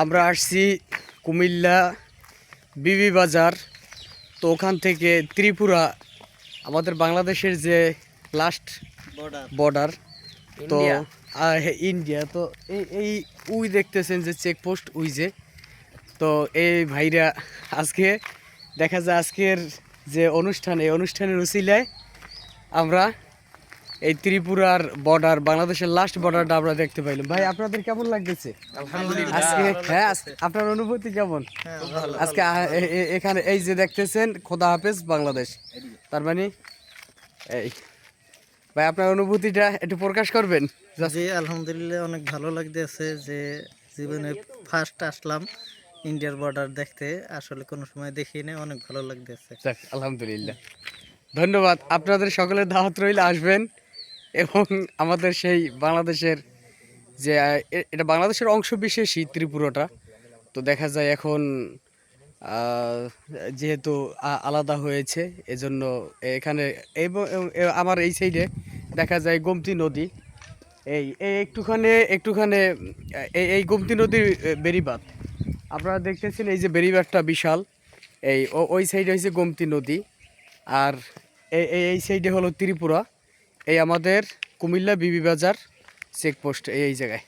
আমরা আসছি কুমিল্লা বিবি বাজার। তো ওখান থেকে ত্রিপুরা আমাদের বাংলাদেশের যে লাস্ট বর্ডার তো ইন্ডিয়া। তো এই এই উই দেখতেছেন যে চেকপোস্ট উই যে। তো এই ভাইরা আজকে দেখা যায় আজকের যে অনুষ্ঠান এই অনুষ্ঠানের উসিলায় আমরা এই ত্রিপুরার বর্ডার বাংলাদেশের লাস্ট বর্ডারটা আমরা দেখতে পাইলাম। ভাই আপনাদের কেমন লাগতেছে? আজকে হ্যাঁ আপনার অনুভূতি কেমন? আজকে আ- এ- এ- এখানে এই যে দেখতেছেন খোদা হাফেজ বাংলাদেশ। তার মানে এই ভাই আপনার অনুভূতিটা একটু প্রকাশ করবেন? জি আলহামদুলিল্লাহ অনেক ভালো লাগতেছে যে জীবনে ফার্স্ট আসলাম ইন্ডিয়ার বর্ডার দেখতে। আসলে কোনো সময় দেখিনি অনেক ভালো লাগতেছে। আলহামদুলিল্লাহ। ধন্যবাদ আপনাদের সকলের দাওয়াত রইলে আসবেন। এবং আমাদের সেই বাংলাদেশের যে এটা বাংলাদেশের অংশ বিশেষই ত্রিপুরাটা। তো দেখা যায় এখন যেহেতু আলাদা হয়েছে এজন্য এখানে আমার এই সাইডে দেখা যায় গোমতী নদী। এই এই একটুখানে একটুখানে এই এই গোমতী নদীর আহ, বেড়িবাঁধ। আপনারা দেখতেছেন এই যে বেড়িবাঁধটা বিশাল। এই ওই সাইডে হয়েছে গোমতী নদী। আর এই- এই সাইডে হলো ত্রিপুরা। এই আমাদের কুমিল্লা বিবি বাজার চেকপোস্ট এই জায়গায়।